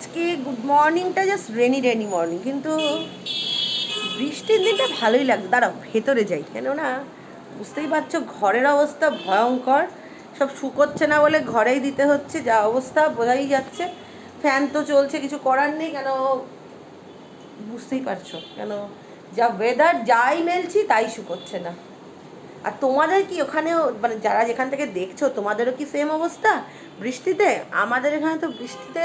আজকে গুড মর্নিংটা just rainy rainy morning কিন্তু বৃষ্টির দিনটা ভালোই লাগছে। দাঁড়াও, ভেতরে যাই। কেননা, বুঝতেই পারছ, ঘরের অবস্থা ভয়ঙ্কর। সব শুকোচ্ছে না বলে ঘরেই দিতে হচ্ছে, যা অবস্থা, বোঝাই যাচ্ছে। ফ্যান তো চলছে, কিছু করার নেই, কেন বুঝতেই পারছ? কেন যা ওয়েদার যাই মেলছি, তাই শুকোচ্ছে না। আর তোমাদের কি ওখানেও মানে যারা যেখান থেকে দেখছ, তোমাদেরও কি সেম অবস্থা বৃষ্টিতে? আমাদের এখানে তো বৃষ্টিতে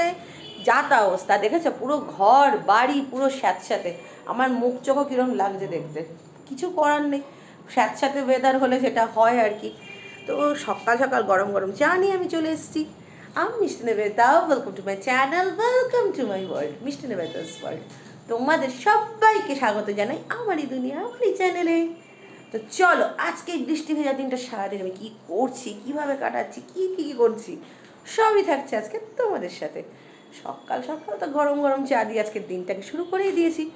যা তা অবস্থা, দেখেছ? পুরো ঘর, বাড়ি, পুরো স্যাঁতস্যাঁতে। আমার মুখ চোখও কীরকম লাগছে দেখতে। কিছু করার নেই। স্যাঁতস্যাঁতে ওয়েদার হলে সেটা হয় আর কি। তো সকাল সকাল গরম গরম চা নিয়ে আমি চলে এসেছি। আমি মিষ্টি নেবেতাও welcome to my channel welcome to my world মিষ্টি নেবেতাস ওয়ার্ল্ড তোমাদের সবাইকে স্বাগত জানাই আমারই দুনিয়া, আমারই চ্যানেলে তো চলো, আজকে বৃষ্টি ভেজা দিনটা সারাদিন আমি কী করছি, কীভাবে কাটাচ্ছি কী কী করছি, সবই থাকছে আজকে তোমাদের সাথে। সকাল সকাল তো গরম গরম চা দিয়ে আজকের দিনটাকে শুরু করেই দিয়েছি।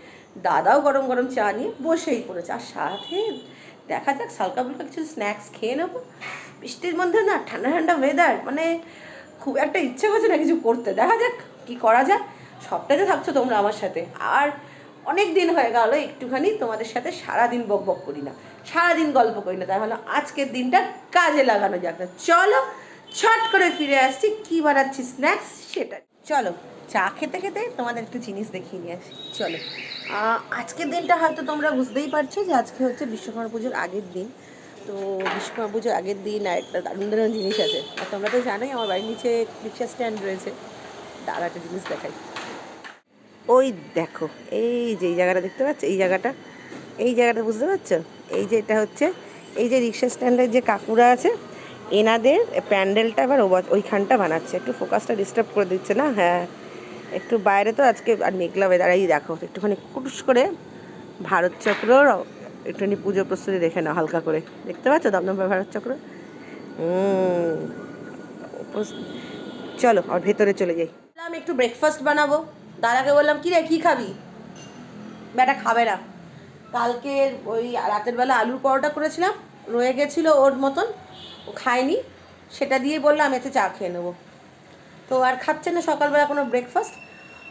দাদাও গরম গরম চা নিয়ে বসেই পড়েছে। আর সাথে দেখা যাক হালকা ফুলকা কিছু স্ন্যাক্স খেয়ে নেব। বৃষ্টির মধ্যে না ঠান্ডা ঠান্ডা ওয়েদার মানে খুব একটা ইচ্ছে করছে না কিছু করতে। দেখা যাক কি করা যায়। সবটাতে থাকছো তোমরা আমার সাথে। আর অনেক দিন হয়ে গেল, একটুখানি তোমাদের সাথে সারাদিন বক বক করি না। সারাদিন গল্প করি না। তাই হলো আজকের দিনটা কাজে লাগানো যাক। না চলো, ছট করে ফিরে আসছি। কি বানাচ্ছি স্ন্যাক্স সেটা চলো, চা খেতে খেতে তোমাদের একটু জিনিস দেখিয়ে নিয়ে আসি। চলো। আজকের দিনটা হয়তো তোমরা বুঝতেই পারছ যে আজকে হচ্ছে বিশ্বকর্মা পুজোর আগের দিন। তো বিশ্বকর্মা পুজোর আগের দিন আর একটা দারুণ দারুণ জিনিস আছে। আর তোমরা তো জানোই আমার বাড়ির নিচে রিক্সা স্ট্যান্ড রয়েছে। দাঁড়া, একটা জিনিস দেখাই। ওই দেখো, এই যে এই জায়গাটা দেখতে পাচ্ছ? এই জায়গাটা? এই জায়গাটা বুঝতে পারছ? এই যে এটা হচ্ছে, এই যে রিক্সা স্ট্যান্ডের যে কাকুরা আছে এনাদের প্যান্ডেলটা এবার ওইখানটা বানাচ্ছে। একটু ফোকাসটা ডিস্টার্ব করে দিচ্ছে না? হ্যাঁ। একটু বাইরে তো আজকে আর মেঘলা ওয়েদার এই দেখো, একটুখানি কুটুস করে ভারত চক্রর একটুখানি পুজো প্রস্তুতি দেখে নাও হালকা করে। দেখতে পাচ্ছ? দমদমা ভারত চক্র? চলো, আর ভেতরে চলে যাই। আমি একটু ব্রেকফাস্ট বানাবো। দাদাকে বললাম, কি রে, কী খাবি? বেটা খাবে না। কালকে ওই রাতের বেলা আলুর পরোটা করেছিলাম, রয়ে গেছিল ওর মতন। ও খায়নি, সেটা দিয়ে বললাম এতে চা খেয়ে নেব। তো আর খাচ্ছে না সকালবেলা কোনো ব্রেকফাস্ট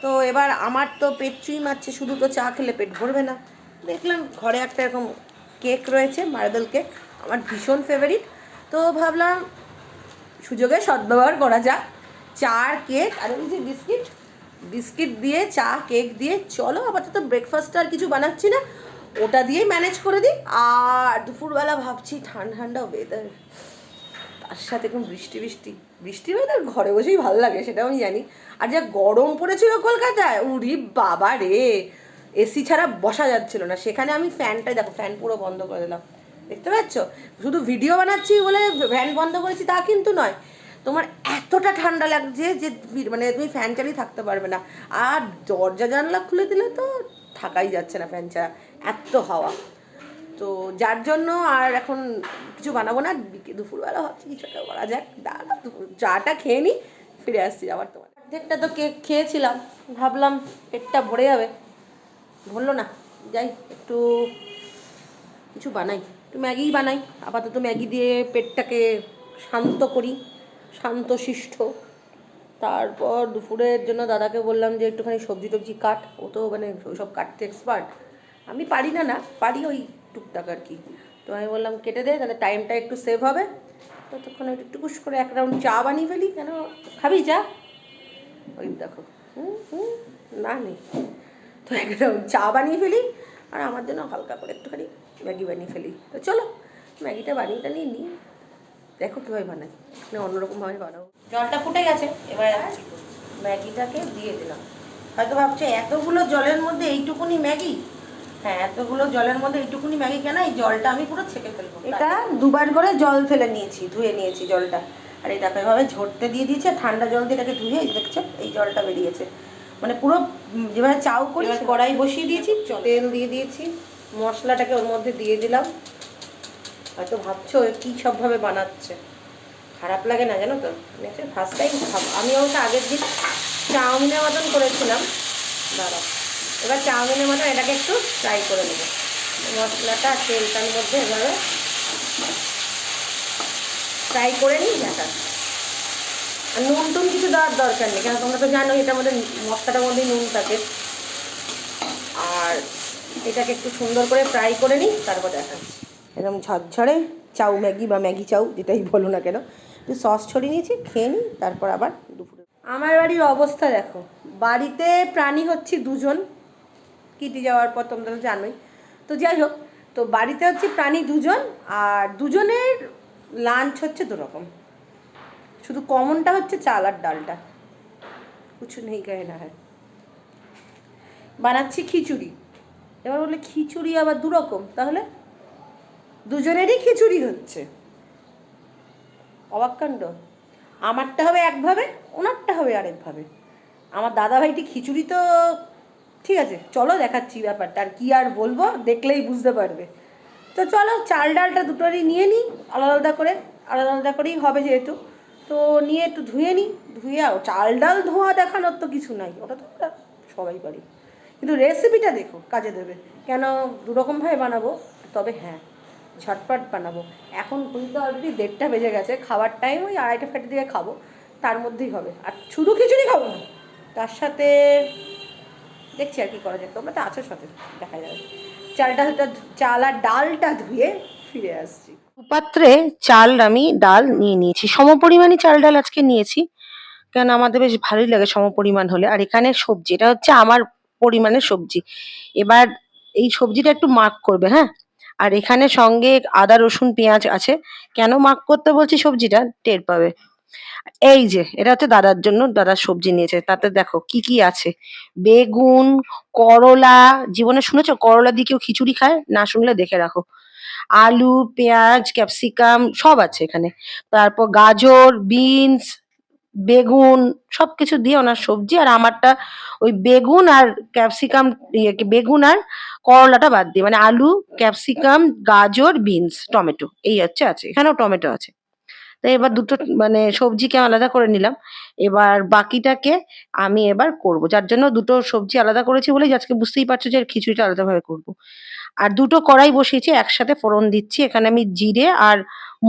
তো এবার আমার তো পেট চুই মারছে, শুধু তো চা খেলে পেট ভরবে না। দেখলাম ঘরে একটা এরকম কেক রয়েছে, মার্বেল কেক আমার ভীষণ ফেভারিট তো ভাবলাম সুযোগে সদ্ব্যবহার করা যাক। চার কেক আর ওই যে বিস্কিট বিস্কিট দিয়ে, চা কেক দিয়ে, চলো আপাতত ব্রেকফাস্ট আর কিছু বানাচ্ছি না। ওটা দিয়েই ম্যানেজ করে দিই। আর দুপুরবেলা ভাবছি ঠান্ডা ঠান্ডা ওয়েদার তার সাথে এখন বৃষ্টি বৃষ্টি বৃষ্টি ওয়েদার ঘরে বসেই ভালো লাগে, সেটাও আমি জানি। আর যা গরম পড়েছিল কলকাতায় উরি বাবা রে! এসি ছাড়া বসা যাচ্ছিল না। সেখানে আমি ফ্যানটাই, দেখো, ফ্যান পুরো বন্ধ করে দিলাম। দেখতে পাচ্ছ? শুধু ভিডিও বানাচ্ছি বলে ফ্যান বন্ধ করেছি, তা কিন্তু নয়। তোমার এতটা ঠান্ডা লাগছে যে মানে তুমি ফ্যান চালিয়ে থাকতে পারবে না। আর দরজা জানলা খুলে দিলে তো থাকাই যাচ্ছে না ফ্যান ছাড়া। এত হাওয়া। তো যার জন্য আর এখন কিছু বানাবো না দুপুরবেলা ভাবছি কিছু একটা করা যাক। দাঁড়া চাটা খেয়ে নিই ফিরে আসছি আবার তোমার। অর্ধেকটা তো কেক খেয়েছিলাম, ভাবলাম পেটটা ভরে যাবে। ভরলো না, যাই একটু কিছু বানাই। একটু ম্যাগিই বানাই, আপাতত ম্যাগি দিয়ে পেটটাকে শান্ত করি, শান্ত শিষ্ট। তারপর দুপুরের জন্য দাদাকে বললাম যে একটুখানি সবজি টবজি কাট, ও তো মানে ওইসব কাটতে এক্সপার্ট আমি পারি না না, পারি ওই টুকটাক আর কি। তো আমি বললাম, কেটে দে, তাহলে টাইমটা একটু সেভ হবে। ততক্ষণ একটু টুকুস করে এক রাউন্ড চা বানিয়ে ফেলি। কেন? খাবি চা? ওই দেখো না, নেই। তো এক রাউন্ড চা বানিয়ে ফেলি, আর আমার জন্য হালকা করে একটুখানি ম্যাগি বানিয়ে ফেলি। তো চলো, ম্যাগিটা বানিয়ে টানিয়ে নিই। দেখো কীভাবে বানাই। না, অন্যরকমভাবে বানাবো। জলটা ফুটে গেছে, এবার ম্যাগিটাকে দিয়ে দিলাম। হয়তো ভাবছ, এতগুলো জলের মধ্যে এইটুকুনি ম্যাগি? হ্যাঁ এতগুলো জলের মধ্যে এইটুকুনি ম্যাগি কেন? এই জলটা আমি পুরো ছেঁকে ফেলব। এটা দুবার করে জল ফেলে নিয়েছি ধুয়ে নিয়েছি জলটা। আর এই দেখো এভাবে ঝরতে দিয়ে দিয়েছে ঠান্ডা জল দিয়ে এটাকে ধুয়ে দেখছ এই জলটা বেরিয়েছে। মানে পুরো যেভাবে চাউ করি কড়াই বসিয়ে দিয়েছি তেল দিয়ে দিয়েছি মশলাটাকে ওর মধ্যে দিয়ে দিলাম। হয়তো ভাবছ কী সবভাবে বানাচ্ছে। খারাপ লাগে না জানো তো? ফার্স্ট টাইম খাব আমি অবশ্য আগের দিন চাউমিনের মতন করেছিলাম। দাঁড়াও। এবার চাউমিনের মতো এটাকে একটু ফ্রাই করে নেব। মশলাটা, তেলটার মধ্যে এভাবে ফ্রাই করে নিই দেখা আর নুন টুন কিছু দেওয়ার দরকার নেই কেন তোমরা তো জানো এটার মধ্যে মশলাটার মধ্যেই নুন থাকে। আর এটাকে একটু সুন্দর করে ফ্রাই করে নিই, তারপর দেখাচ্ছি। এরকম ঝরঝরে চাউ, ম্যাগি বা ম্যাগি চাউ, যেটাই বলো না কেন, একটু সস ছড়িয়ে নিয়েছি, খেয়ে নিই, তারপর আবার দুপুরে। আমার বাড়ির অবস্থা দেখো, বাড়িতে প্রাণী হচ্ছে দুজন কিটি যাওয়ার পর তোমরা তো জানোই। তো যাই হোক, তো বাড়িতে হচ্ছে প্রাণী দুজন, আর দুজনের লাঞ্চ হচ্ছে দুরকম। শুধু কমনটা হচ্ছে চাল আর ডালটা। কিছু নেই কাহে না হয়। বানাচ্ছি খিচুড়ি। এবার বললে খিচুড়ি আবার দুরকম, তাহলে? দুজনেরই খিচুড়ি হচ্ছে। অবাককাণ্ড আমারটা হবে একভাবে, ওনারটা হবে আরেকভাবে। আমার দাদা ভাইটি খিচুড়ি তো ঠিক আছে, চলো দেখাচ্ছি ব্যাপারটা, আর কি আর বলব দেখলেই বুঝতে পারবে। তো চলো, চাল ডালটা দুটোরই নিয়ে নিই, আলাদা আলাদা করে, আলাদা আলাদা করেই হবে যেহেতু। তো নিয়ে একটু ধুয়ে নিই, ধুয়ে চাল ডাল ধোয়া দেখানোর তো কিছু নাই, ওটা তো আমরা সবাই পারি। কিন্তু রেসিপিটা দেখো, কাজে দেবে। কেন দুরকমভাবে বানাবো? তবে হ্যাঁ ঝটপট বানাবো। এখন কিন্তু অলরেডি দেড়টা বেজে গেছে খাবার টাইম ওই আড়াইটা ফাইটে দিকে খাব, তার মধ্যেই হবে। আর শুধু খিচুড়ি খাব না, তার সাথে দেখছি আর কি করা যায়। তোমরা তো আছো সাথে, দেখা যাবে। চাল ডালটা চাল আর ডালটা ধুয়ে ফিরে আসছি। পাত্রে চাল আমি ডাল নিয়ে নিয়েছি। সমপরিমাণই চাল ডাল আজকে নিয়েছি কেন আমাদের বেশ ভালোই লাগে সমপরিমাণ হলে। আর এখানে সবজি, এটা হচ্ছে আমার পরিমাণের সবজি। এবার এই সবজিটা একটু মার্ক করবে হ্যাঁ? আর এখানে সঙ্গে আদা, রসুন, পেঁয়াজ আছে। কেন মার্ক করতে বলছি সবজিটা? টের পাবে। এই যে, এটা হচ্ছে দাদার জন্য দাদার সবজি নিয়েছে। তাতে দেখো কি কি আছে। বেগুন, করলা, জীবনে শুনেছো? করলা দিয়ে কেউ খিচুড়ি খায়? না শুনলে দেখে রাখো। আলু, পেঁয়াজ, ক্যাপসিকাম, সব আছে এখানে। তারপর গাজর, বিনস, বেগুন, সবকিছু দিয়ে ওনার সবজি। আর আমারটা ওই বেগুন আর ক্যাপসিকাম ইয়ে বেগুন আর করলাটা বাদ দিয়ে মানে আলু, ক্যাপসিকাম, গাজর, বিনস, টমেটো, এই হচ্ছে আছে। এখানেও টমেটো আছে। তো এবার দুটো মানে সবজিকে আলাদা করে নিলাম। এবার বাকিটাকে আমি এবার করব। যার জন্য দুটো সবজি আলাদা করেছি বলেই আজকে বুঝতেই পারছ যে খিচুড়িটা আলাদাভাবে করব। আর দুটো কড়াই বসিয়েছি, একসাথে ফোড়ন দিচ্ছি। এখানে আমি জিরে আর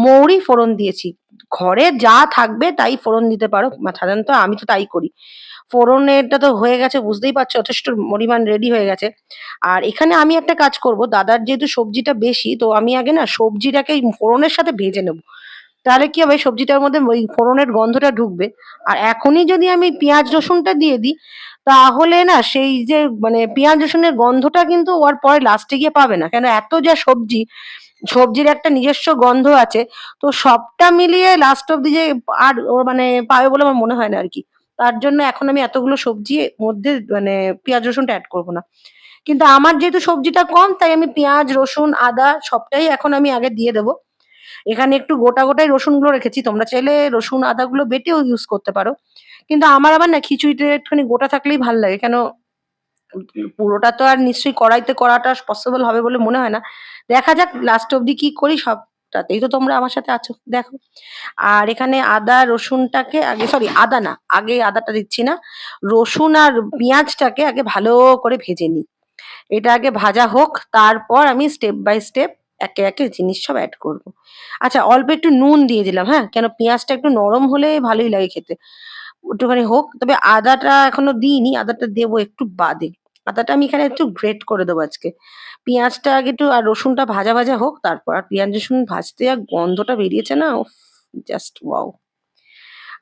মৌরি ফোড়ন দিয়েছি। ঘরে যা থাকবে তাই ফোড়ন দিতে পারো। সাধারণত আমি তো তাই করি। ফোড়নেরটা তো হয়ে গেছে, বুঝতেই পারছ, যথেষ্ট পরিমাণ রেডি হয়ে গেছে। আর এখানে আমি একটা কাজ করব। দাদার যেহেতু সবজিটা বেশি, তো আমি আগে না সবজিটাকে ফোড়নের সাথে ভেজে নেব। তাহলে কি হবে? সবজিটার মধ্যে ওই ফোড়নের গন্ধটা ঢুকবে। আর এখনই যদি আমি পেঁয়াজ রসুনটা দিয়ে দিই, তাহলে না সেই যে মানে পেঁয়াজ রসুনের গন্ধটা কিন্তু ওর পরে লাস্টে গিয়ে পাবে না। কেন এত যা সবজি, সবজির একটা নিজস্ব গন্ধ আছে, তো সবটা মিলিয়ে লাস্ট অব্দি যে আর ওর মানে পাবে বলে আমার মনে হয় না আর কি। তার জন্য এখন আমি এতগুলো সবজি মধ্যে মানে পেঁয়াজ রসুনটা অ্যাড করব না। কিন্তু আমার যেহেতু সবজিটা কম, তাই আমি পেঁয়াজ, রসুন, আদা সবটাই এখন আমি আগে দিয়ে দেবো। এখানে একটু গোটা গোটাই রসুনগুলো রেখেছি। তোমরা চাইলে রসুন, আদাগুলো বেটেও ইউজ করতে পারো। কিন্তু আমার আবার না খিচুড়িতে একটুখানি গোটা থাকলেই ভালো লাগে। কেন, পুরোটা তো আর নিশ্চয়ই কড়াইতে করাটা পসিবল হবে বলে মনে হয় না। দেখা যাক লাস্ট অবধি কি করি সবটাতেই তো তোমরা আমার সাথে আছো, দেখো। আর এখানে আদা, রসুনটাকে আগে সরি আদা না, আগে আদাটা দিচ্ছি না। রসুন আর পেঁয়াজটাকে আগে ভালো করে ভেজে নিই। এটা আগে ভাজা হোক, তারপর আমি স্টেপ বাই স্টেপ একে একে জিনিস সব অ্যাড করব। আচ্ছা অল্প একটু নুন দিয়ে দিলাম হ্যাঁ? কেন পেঁয়াজটা একটু নরম হলে ভালোই লাগে খেতে। একটুখানি হোক, তবে আদাটা এখনও দিইনি, আদাটা দেবো একটু বাদে। আদাটা আমি এখানে একটু গ্রেট করে দেবো আজকে। পেঁয়াজটা আগে একটু, আর রসুনটা ভাজা ভাজা হোক, তারপর আর পেঁয়াজ রসুন ভাজতে আর গন্ধটা বেরিয়েছে না জাস্ট ওয়াও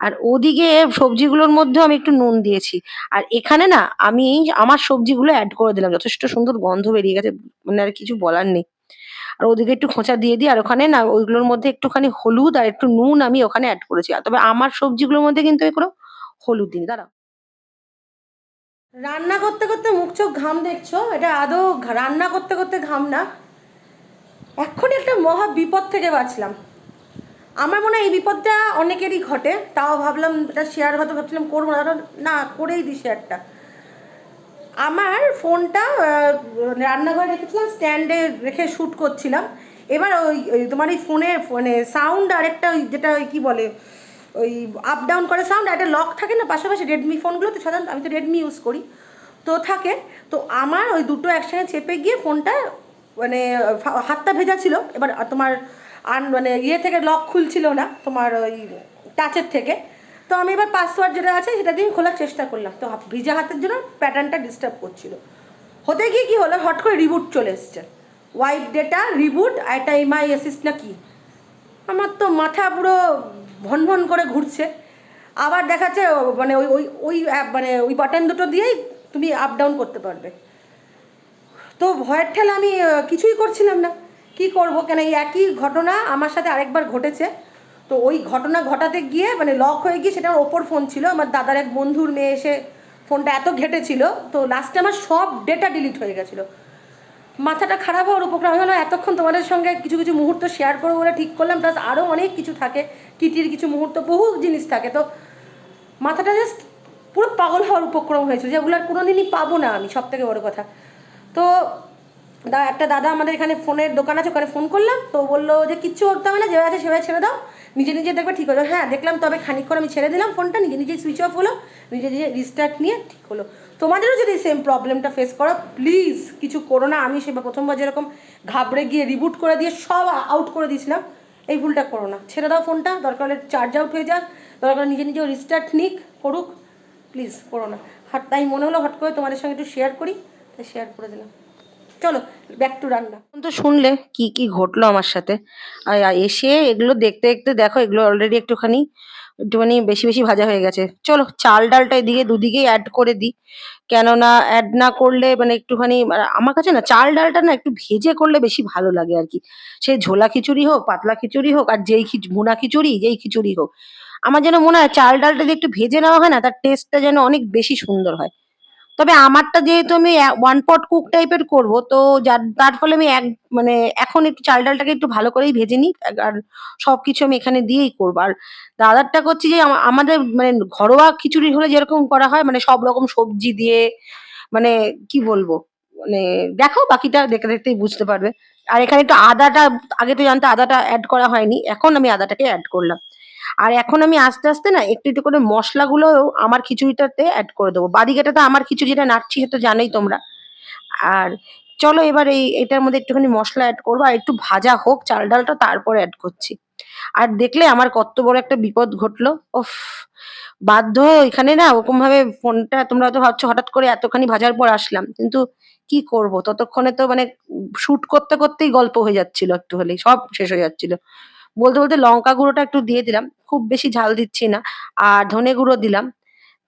আর ওদিকে সবজিগুলোর মধ্যেও আমি একটু নুন দিয়েছি। আর এখানে না, আমি আমার সবজিগুলো অ্যাড করে দিলাম, যথেষ্ট সুন্দর গন্ধ বেরিয়ে গেছে মানে আর কিছু বলার নেই। আর ওদিকে একটু খোঁচা দিয়ে দিই, আর ওখানে না ওইগুলোর মধ্যে একটুখানি হলুদ আর একটু নুন আমি ওখানে অ্যাড করেছি। তবে আমার সবজিগুলোর মধ্যে কিন্তু এগুলো হলুদ দিন দাঁড়াও। রান্না করতে করতে মুখ চোখ ঘাম দেখছ? এটা আদৌ রান্না করতে করতে ঘাম না? এক্ষুনি একটা মহা বিপদ থেকে বাঁচলাম। আমার মনে হয় এই বিপদটা অনেকেরই ঘটে, তাও ভাবলাম এটা শেয়ার হয়তো ভাবছিলাম করব না না করেই দিই শেয়ারটা আমার ফোনটা রান্নাঘরে রেখেছিলাম স্ট্যান্ডে রেখে শ্যুট করছিলাম। এবার ওই তোমার এই ফোনে মানে সাউন্ড আর একটা ওই যেটা ওই কী বলে, ওই আপ ডাউন করে সাউন্ড একটা লক থাকে না পাশাপাশি রেডমি ফোনগুলো তো সাধারণত আমি তো রেডমি ইউজ করি। তো থাকে, তো আমার ওই দুটো একসঙ্গে চেপে গিয়ে ফোনটা মানে হাতটা ভেজা ছিল। এবার তোমার আন মানে ইয়ে থেকে লক খুলছিল না, তোমার ওই টাচের থেকে। তো আমি এবার পাসওয়ার্ড যেটা আছে সেটা দিয়ে খোলার চেষ্টা করলাম। তো ভিজা হাতের জন্য প্যাটার্নটা ডিস্টার্ব করছিল। হতে গিয়ে কী হলো? হট করে রিবুট চলে এসছে। ওয়াইপ ডেটা রিবুট একটা এমআই অ্যাসিস্ট না কি? আমার তো মাথা পুরো ভন ভন করে ঘুরছে। আবার দেখাচ্ছে মানে ওই ওই ওই অ্যাপ মানে ওই বাটন দুটো দিয়েই তুমি আপ ডাউন করতে পারবে। তো ভয়ের ঠেলা আমি কিছুই করছিলাম না। কি করব? কেন এই একই ঘটনা আমার সাথে আরেকবার ঘটেছে। তো ওই ঘটনা ঘটাতে গিয়ে মানে লক হয়ে গিয়ে সেটা আমার ওপর ফোন ছিল। আমার দাদার এক বন্ধুর মেয়ে এসে ফোনটা এত ঘেটেছিল, তো লাস্টে আমার সব ডেটা ডিলিট হয়ে গেছিল। মাথাটা খারাপ হওয়ার উপক্রম ভাবলাম, এতক্ষণ তোমাদের সঙ্গে কিছু কিছু মুহূর্ত শেয়ার করব বলে ঠিক করলাম প্লাস আরও অনেক কিছু থাকে কিটির কিছু মুহূর্ত, বহু জিনিস থাকে। তো মাথাটা জাস্ট পুরো পাগল হওয়ার উপক্রম হয়েছিল যেগুলো আর কোনো দিনই পাবো না আমি সব থেকে বড় কথা। তো দা একটা দাদা আমাদের এখানে ফোনের দোকান আছে, ওখানে ফোন করলাম, তো বলল যে কিচ্ছু করতে হবে না, যেভাবে আছে সেভাবে ছেড়ে দাও। নিজে নিজে দেখবে ঠিক হলো হ্যাঁ দেখলাম তবে খানিকক্ষণ আমি ছেড়ে দিলাম ফোনটা, নিজে নিজেই সুইচ অফ হলো, নিজে নিজে রিস্টার্ট নিয়ে ঠিক হলো। তোমাদেরও যদি সেম প্রবলেমটা ফেস করো প্লিজ কিছু করো না। আমি সেবার প্রথমবার যেরকম ঘাবড়ে গিয়ে রিবুট করে দিয়ে সব আউট করে দিয়েছিলাম, এই ভুলটা করো না। ছেড়ে দাও ফোনটা, দরকার হলে চার্জ আউট হয়ে যাক, দরকার হলে নিজে নিজেও রিস্টার্ট নিক, করুক প্লিজ করো না। হট তাই মনে হলো হট করে তোমাদের সঙ্গে একটু শেয়ার করি, তাই শেয়ার করে দিলাম। চলো ব্যাক টু রান্না। তো শুনলে কি কি ঘটলো আমার সাথে। আর এসে এগুলো দেখতে দেখতে দেখো, এগুলো অলরেডি একটুখানি একটুখানি বেশি বেশি ভাজা হয়ে গেছে। চলো, চাল ডালটা এদিকে দুদিকেই অ্যাড করে দিই। কেননা অ্যাড না করলে মানে একটুখানি মানে আমার কাছে না, চাল ডালটা না একটু ভেজে করলে বেশি ভালো লাগে আর কি। সে ঝোলা খিচুড়ি হোক, পাতলা খিচুড়ি হোক, আর যেই ভুনা খিচুড়ি, যেই খিচুড়ি হোক। আমার যেন মনে হয়, চাল ডালটা যদি একটু ভেজে নেওয়া হয় না, তার টেস্টটা যেন অনেক বেশি সুন্দর হয়। তবে আমারটা যেহেতু আমি ওয়ান পট কুক টাইপের করব, তো যার, তার ফলে আমি এক মানে এখন একটু চাল ডালটাকে একটু ভালো করেই ভেজে নিই, আর সবকিছু আমি এখানে দিয়েই করব। আর দাদারটা করছি যে আমাদের মানে ঘরোয়া খিচুড়ি হলে যেরকম করা হয় মানে সব রকম সবজি দিয়ে মানে কি বলব মানে দেখো বাকিটা দেখে দেখতেই বুঝতে পারবে। আর এখানে একটু আদাটা, আগে তো জানতে আদাটা অ্যাড করা হয়নি, এখন আমি আদাটাকে অ্যাড করলাম। আর এখন আমি আস্তে আস্তে না একটু একটু করে মশলাগুলো আমার খিচুড়িটাতে অ্যাড করে দেবো। বাদিকেটা তো আমার খিচুড়িটা নাড়ছি সে তো জানোই তোমরা। আর চলো এবার এই, এটার মধ্যে একটুখানি মশলা অ্যাড করব, আর একটু ভাজা হোক, চাল ডালটা তারপরে অ্যাড করছি। আর দেখলে আমার কত বড় একটা বিপদ ঘটলো। ওফ বাধ্য ওইখানে না ওরকম ভাবে ফোনটা তোমরা তো ভাবছ হঠাৎ করে এতখানি ভাজার পর আসলাম। কিন্তু কি করব? ততক্ষণে তো মানে শুট করতে করতেই গল্প হয়ে যাচ্ছিল একটু হলেই, সব শেষ হয়ে যাচ্ছিল। বলতে বলতে লঙ্কা গুঁড়োটা একটু দিয়ে দিলাম। খুব বেশি ঝাল দিচ্ছি না। আর ধনে গুঁড়ো দিলাম।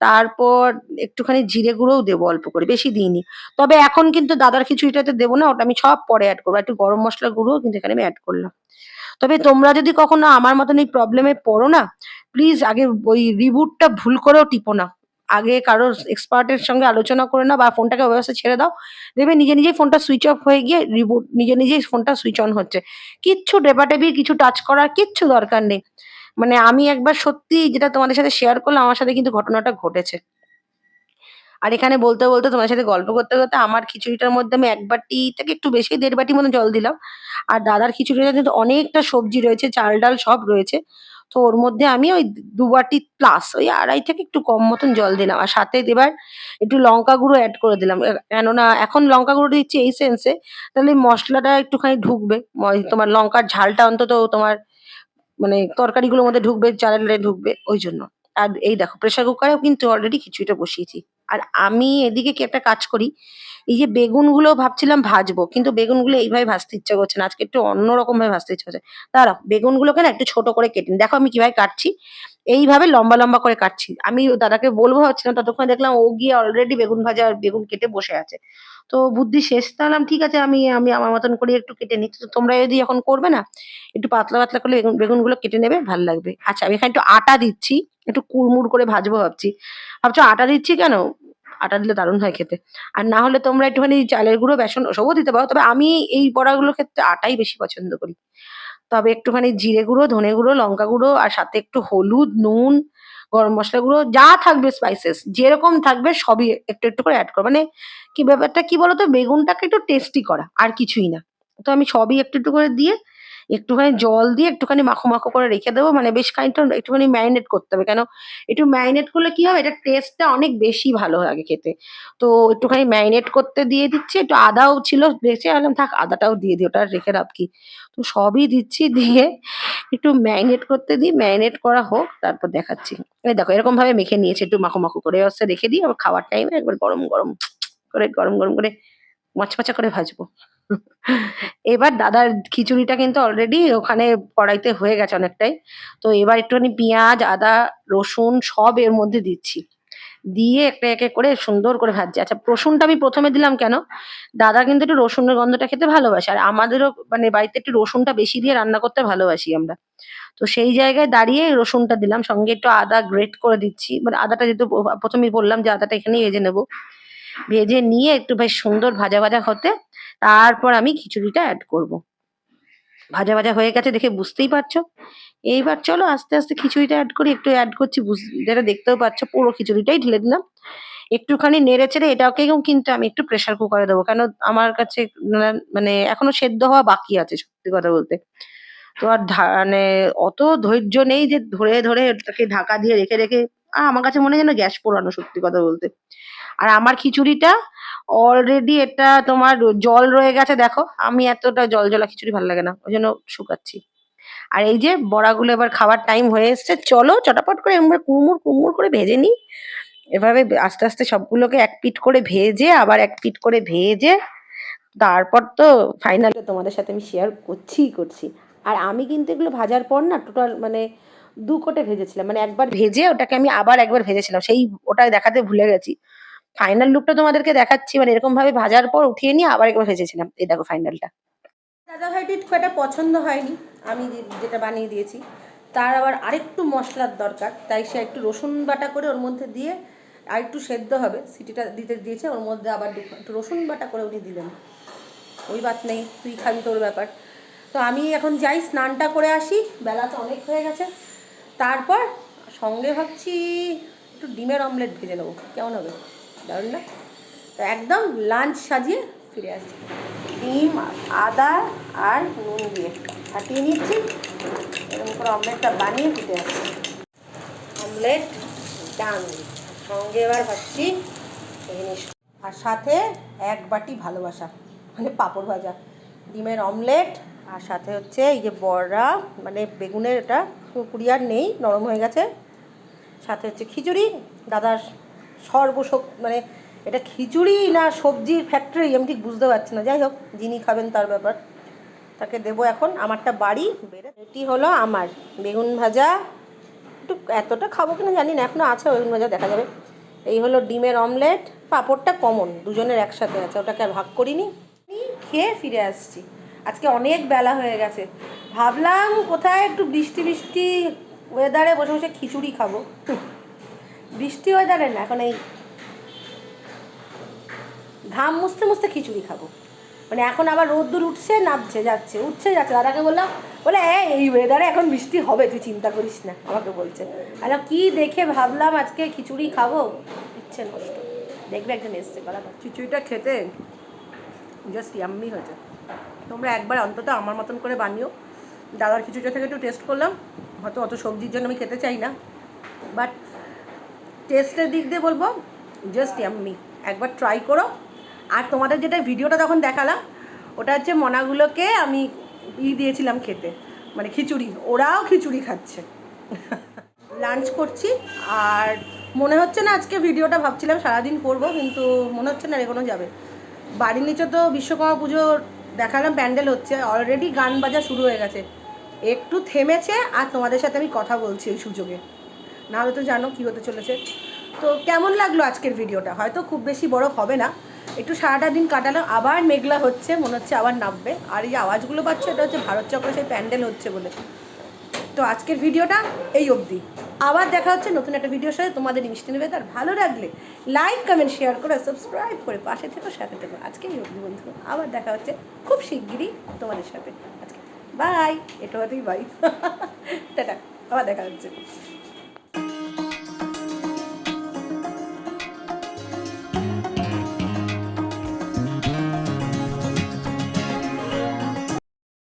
তারপর একটুখানি জিরে গুঁড়োও দেবো অল্প করে, বেশি দিইনি। তবে এখন কিন্তু দাদার খিচুড়িটাতে দেবো না, ওটা আমি সব পরে অ্যাড করব। একটু গরম মশলা গুঁড়োও কিন্তু এখানে আমি অ্যাড করলাম। তবে তোমরা যদি কখনো আমার মতন এই প্রবলেমে পড়ো না প্লিজ আগে ওই রিবুটটা ভুল করেও টিপো না। আগে কারও এক্সপার্টের সঙ্গে আলোচনা করে নাও বা ফোনটাকে ওই অবস্থায় ছেড়ে দাও। দেখবে নিজে নিজেই ফোনটা সুইচ অফ হয়ে গিয়ে রিবুট নিজে নিজেই ফোনটা সুইচ অন হচ্ছে। কিচ্ছু টেপাটেপি কিছু টাচ করার কিচ্ছু দরকার নেই। মানে আমি একবার সত্যি যেটা তোমাদের সাথে শেয়ার করলাম, আমার সাথে কিন্তু ঘটনাটা ঘটেছে। আর এখানে বলতে বলতে তোমার সাথে গল্প করতে করতে আমার খিচুড়িটার মধ্যে আমি এক বাটি থেকে একটু বেশি, দেড় বাটি মতো জল দিলাম। আর দাদার খিচুড়িটা কিন্তু অনেকটা সবজি রয়েছে, চাল ডাল সব রয়েছে। তো ওর মধ্যে আমি ওই দু বাটি প্লাস ওই আড়াই থেকে একটু কম মতন জল দিলাম। আর সাথে এবার একটু লঙ্কা গুঁড়ো অ্যাড করে দিলাম। কেননা এখন লঙ্কা গুঁড়ো দিচ্ছি এই সেন্সে তাহলে মশলাটা একটুখানি ঢুকবে। তোমার লঙ্কার ঝালটা অন্তত তোমার মানে তরকারিগুলোর মধ্যে ঢুকবে, চালের ঢুকবে, ওই জন্য। আর এই দেখো প্রেশার কুকারেও কিন্তু অলরেডি খিচুড়িটা বসিয়েছি। আর আমি এদিকে কি একটা কাজ করি? এই যে বেগুনগুলো ভাবছিলাম ভাজবো, কিন্তু বেগুনগুলো এইভাবে ভাজতে ইচ্ছা করছে না। আজকে একটু অন্যরকম ভাবে ভাজতে ইচ্ছা করছে। দাঁড়াও, বেগুনগুলোকে না একটু ছোট করে কেটে। দেখো আমি কীভাবে কাটছি। এইভাবে লম্বা লম্বা করে কাটছি। আমি দাদাকে বলব ভাবছিলাম, ততক্ষণ দেখলাম ও গিয়ে অলরেডি বেগুন ভাজা আর বেগুন কেটে বসে আছে। তো বুদ্ধি শেষ। তাহলাম ঠিক আছে, আমি আমি আমার মতন করে একটু কেটে নিচ্ছি তো তোমরা যদি এখন করবে না, একটু পাতলা পাতলা করে বেগুন, বেগুনগুলো কেটে নেবে, ভালো লাগবে। আচ্ছা আমি এখানে একটু আটা দিচ্ছি। একটু কুড়মুড় করে ভাজবো ভাবছি। ভাবছ আটা দিচ্ছি কেন? আটা দিলে দারুণ হয় খেতে। আর না হলে তোমরা একটুখানি চালের গুঁড়ো, বেসন ওসবও দিতে পারো। তবে আমি এই বড়াগুলোর ক্ষেত্রে আটাই বেশি পছন্দ করি। তবে একটুখানি জিরে গুঁড়ো, ধনে গুঁড়ো, লঙ্কা গুঁড়ো, আর সাথে একটু হলুদ, নুন, গরম মশলা গুঁড়ো, যা থাকবে স্পাইসেস যেরকম থাকবে সবই একটু একটু করে অ্যাড করো। মানে কি ব্যাপারটা কি বলতো? বেগুনটাকে একটু টেস্টি করা, আর কিছুই না। তো আমি সবই একটু একটু করে দিয়ে একটুখানি জল দিয়ে একটুখানি মাখো মাখো করে রেখে দেবো। মানে বেশ খানিকটা একটুখানি ম্যারিনেট করতে হবে। কেন? একটু ম্যারিনেট করলে কি হবে এটা টেস্টটা অনেক বেশি ভালো লাগে খেতে। তো একটুখানি ম্যারিনেট করতে দিয়ে দিচ্ছি। একটু আদাও ছিল বেঁচে আনলাম থাক আদাটাও দিয়ে দিই। ওটা রেখে রাখ কি? তো সবই দিচ্ছি দিয়ে একটু ম্যারিনেট করতে দিই। ম্যারিনেট করা হোক তারপর দেখাচ্ছি। এই দেখো এরকম ভাবে মেখে নিয়েছি। একটু মাখো মাখো করে অবস্থা রেখে দিই। আবার খাওয়ার টাইমে একবার গরম গরম করে গরম গরম করে মাছমাচা করে ভাজবো। এবার দাদার খিচুড়িটা কিন্তু অলরেডি ওখানে কড়াইতে হয়ে গেছে অনেকটাই। তো এবার একটুখানি পেঁয়াজ, আদা, রসুন সব এর মধ্যে দিচ্ছি। দিয়ে একটা একে করে সুন্দর করে ভাজছি। আচ্ছা রসুনটা আমি প্রথমে দিলাম কেন? দাদা কিন্তু একটু রসুনের গন্ধটা খেতে ভালোবাসে। আর আমাদেরও মানে বাড়িতে একটু রসুনটা বেশি দিয়ে রান্না করতে ভালোবাসি আমরা। তো সেই জায়গায় দাঁড়িয়ে রসুনটা দিলাম। সঙ্গে একটু আদা গ্রেট করে দিচ্ছি। মানে আদাটা যেহেতু প্রথমেই বললাম যে আদাটা এখানেই ভেজে নেব। ভেজে নিয়ে একটু বেশ সুন্দর ভাজা ভাজা হতে তারপর আমি খিচুড়িটা অ্যাড করব। ভাজা ভাজা হয়ে গেছে দেখে বুঝতেই পারছ? এইবার চলো আস্তে আস্তে খিচুড়িটা অ্যাড করি, একটু অ্যাড করছি যেটা দেখতেও পাচ্ছ, পুরো খিচুড়িটাই ঢেলে দিলাম। একটুখানি নেড়ে চেড়ে এটাকেও কিন্তু আমি একটু প্রেসার কুকারে দেবো, কেন আমার কাছে মানে এখনও সেদ্ধ হওয়া বাকি আছে সত্যি কথা বলতে। তো আর মানে অত ধৈর্য নেই যে ধরে ধরে ওটাকে ঢাকা দিয়ে রেখে রেখে আর আমার কাছে মনে হয় যেন গ্যাস পোড়ানো, সত্যি কথা বলতে। আর আমার খিচুড়িটা অলরেডি এটা তোমার জল রয়ে গেছে, দেখো। আমি এতটা জল জলা খিচুড়ি ভালো লাগে না, ওই জন্য শুকাচ্ছি। আর এই যে বড়াগুলো এবার খাওয়ার টাইম হয়ে এসছে, চলো চটাপট করে আমরা কুমুর কুমুর করে ভেজে নিই। এভাবে আস্তে আস্তে সবগুলোকে এক পিট করে ভেজে, আবার এক পিট করে ভেজে, তারপর তো ফাইনালি তোমাদের সাথে আমি শেয়ার করছিই করছি। আর আমি কিন্তু এগুলো ভাজার পর না টোটাল মানে দু কোটে ভেজেছিলাম মানে একবার ভেজে ওটাকে আমি আবার একবার ভেজেছিলাম, সেই ওটা দেখাতে ভুলে গেছি। ফাইনাল লুকটা তোমাদেরকে দেখাচ্ছি মানে এরকম ভাবে ভাজার পর উঠিয়ে নিয়ে আবার একবার ভেজেছিলাম। এই দেখো ফাইনালটা দাদা ভাইটির খুব একটা পছন্দ হয়নি, আমি যেটা বানিয়ে দিয়েছি। তার আবার আরেকটু মশলার দরকার, তাই সে একটু রসুন বাটা করে ওর মধ্যে দিয়ে আর একটু সেদ্ধ হবে, সিটিটা দিতে দিয়েছে, ওর মধ্যে আবার একটু রসুন বাটা করে উনি দিলেন। ওই বাত নেই, তুই খাবি তোর ব্যাপার। তো আমি এখন যাই, স্নানটা করে আসি, বেলা তো অনেক হয়ে গেছে। তারপর সঙ্গে ভাবছি একটু ডিমের অমলেট ভেজে নেব। কেমন হবে? দারুণ না? তো একদম লাঞ্চ সাজিয়ে ফিরে আসছি। ডিম, আদা আর নুন দিয়ে। ফাটিয়ে নিচ্ছি। এরকম করে অমলেটটা বানিয়ে ফুটে আসছি অমলেট ডান। সঙ্গে এবার ভাবছি জিনিস আর সাথে এক বাটি ভালোবাসা মানে পাঁপড় ভাজা। ডিমের অমলেট আর সাথে হচ্ছে এই যে বড়া মানে বেগুনের এটা কুড়ি আর নেই, নরম হয়ে গেছে। সাথে হচ্ছে খিচুড়ি, দাদার সর্বশক মানে এটা খিচুড়ি না সবজির ফ্যাক্টরি আমি ঠিক বুঝতে পারছি না। যাই হোক, যিনি খাবেন তার ব্যাপার। তাকে দেবো এখন। আমারটা বাড়ি বেড়ে এটি হলো আমার। বেগুন ভাজা, একটু এতটা খাব কিনা জানি না এখনও আছে, বেগুন ভাজা দেখা যাবে। এই হলো ডিমের অমলেট। পাঁপড়টা কমন, দুজনের একসাথে আছে, ওটাকে আর ভাগ করিনি। খেয়ে ফিরে আসছি। আজকে অনেক বেলা হয়ে গেছে। ভাবলাম কোথায় একটু বৃষ্টি বৃষ্টি ওয়েদারে বসে বসে খিচুড়ি খাব। বৃষ্টি ওয়েদারে না এখন এই ঘাম মুছতে মুছতে খিচুড়ি খাব। মানে এখন আবার রোদ্দুর উঠছে নামছে যাচ্ছে উঠছে যাচ্ছে। দাদাকে বললাম বলে "এই, ওয়েদারে এখন বৃষ্টি হবে তুই চিন্তা করিস না আমাকে বলছে। আর কি দেখে ভাবলাম আজকে খিচুড়ি খাব? ইচ্ছে নষ্ট। দেখবে একজন এসছে গলা খিচুড়িটা খেতে জাস্ট ইয়াম্মি হয়েছে। তোমরা একবার অন্তত আমার মতন করে বানিও। দাদার খিচুড়িটা থেকে একটু টেস্ট করলাম। হয়তো অত সবজির জন্য আমি খেতে চাই না। বাট টেস্টের দিক দিয়ে বলব জাস্ট ইয়াম্মি একবার ট্রাই করো। আর তোমাদের যেটা ভিডিওটা তখন দেখালাম, ওটা হচ্ছে মনাগুলোকে আমি ই দিয়েছিলাম খেতে। মানে খিচুড়ি। ওরাও খিচুড়ি খাচ্ছে। লাঞ্চ করছি। আর মনে হচ্ছে না আজকে ভিডিওটা ভাবছিলাম সারাদিন করব, কিন্তু মনে হচ্ছে না এগোনো যাবে। বাড়ির নিচে তো বিশ্বকর্মা পুজো দেখালাম, প্যান্ডেল হচ্ছে। অলরেডি গান বাজা শুরু হয়ে গেছে। একটু থেমেছে আর তোমাদের সাথে আমি কথা বলছি এই সুযোগে। নাহলে তো জানো কী হতে চলেছে। তো কেমন লাগল আজকের ভিডিওটা? হয়তো খুব বেশি বড় হবে না। একটু সারাটা দিন কাটালো, আবার মেঘলা হচ্ছে, মনে হচ্ছে আবার নামবে। আর এই আওয়াজগুলো পাচ্ছে, এটা হচ্ছে ভারত চক্র সেই প্যান্ডেল হচ্ছে বলে। তো আজকের ভিডিওটা এই অবধি। আবার দেখা হচ্ছে নতুন একটা ভিডিওর সাথে। তোমাদের মিষ্টি নেবে তার ভালো লাগলে লাইক, কমেন্ট, শেয়ার করে, সাবস্ক্রাইব করে পাশে থেকো, সাথে থেকো। আজকে এই অবধি বন্ধু আবার দেখা হচ্ছে খুব শিগগিরই তোমাদের সাথে। বাই এটা হতেই বাই টাটা আবার দেখা হচ্ছে